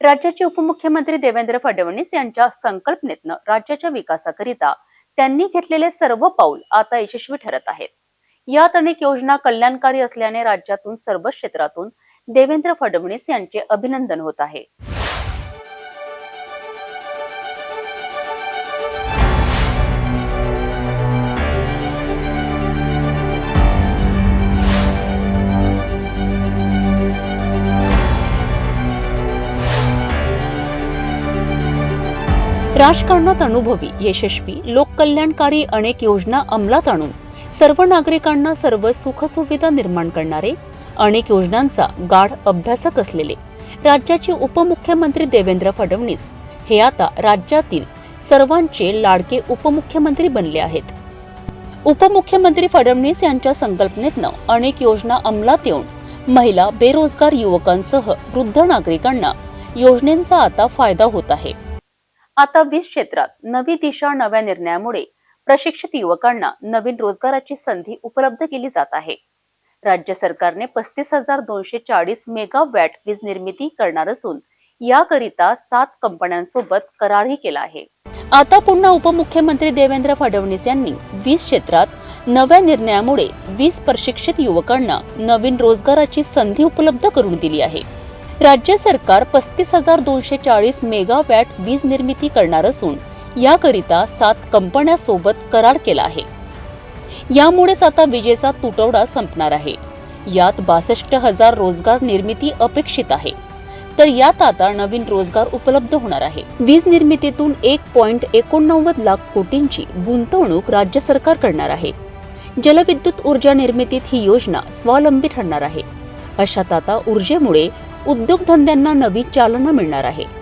राज्याचे उपमुख्यमंत्री देवेंद्र फडणवीस यांच्या संकल्पनेतनं राज्याच्या विकासाकरिता त्यांनी घेतलेले सर्व पाऊल आता यशस्वी ठरत आहेत. यात अनेक योजना कल्याणकारी असल्याने राज्यातून सर्व क्षेत्रातून देवेंद्र फडणवीस यांचे अभिनंदन होत आहे. राजकारणात अनुभवी यशस्वी लोककल्याणकारी अनेक योजना अंमलात आणून सर्व नागरिकांना सर्व सुखसुविधा निर्माण करणारे अनेक योजनांचा गाढ अभ्यासक असलेले राज्याचे उपमुख्यमंत्री देवेंद्र फडणवीस हे आता राज्यातील सर्वांचे लाडके उपमुख्यमंत्री बनले आहेत. उपमुख्यमंत्री फडणवीस यांच्या संकल्पनेतनं अनेक योजना अंमलात येऊन महिला बेरोजगार युवकांसह वृद्ध नागरिकांना योजनेचा आता फायदा होत आहे. आता वीज क्षेत्रात नवी दिशा नव्या निर्णयामुळे प्रशिक्षित युवकांना नवीन रोजगाराची संधी उपलब्ध केली जात आहे. राज्य सरकारने पस्तीस हजार दोनशे चाळीस मेगावॅट वीज निर्मिती करणार असून याकरिता सात कंपन्यांसोबत करारही केला आहे. आता पुन्हा उपमुख्यमंत्री देवेंद्र फडणवीस यांनी वीज क्षेत्रात नव्या निर्णयामुळे वीज प्रशिक्षित युवकांना नवीन रोजगाराची संधी उपलब्ध करून दिली आहे. राज्य सरकार पस्तीस हजार दोनशे चाळीस मेगावॅट वीज निर्मिती करणार असून याकरिता सात कंपन्यासोबत करार केला आहे. यामुळेच आता विजेचा तुटवडा संपणार आहे. यात बासष्ट हजार रोजगार निर्मिती अपेक्षित आहे. तर यात आता नवीन रोजगार उपलब्ध होणार आहे. वीज निर्मितीतून एक पॉइंट एकोणनव्वद लाख कोटींची गुंतवणूक राज्य सरकार करणार आहे. जलविद्युत ऊर्जा निर्मितीत ही योजना स्वावलंबी ठरणार आहे. अशात आता ऊर्जेमुळे उद्योगधंद्यांना नवी चालना मिळणार आहे.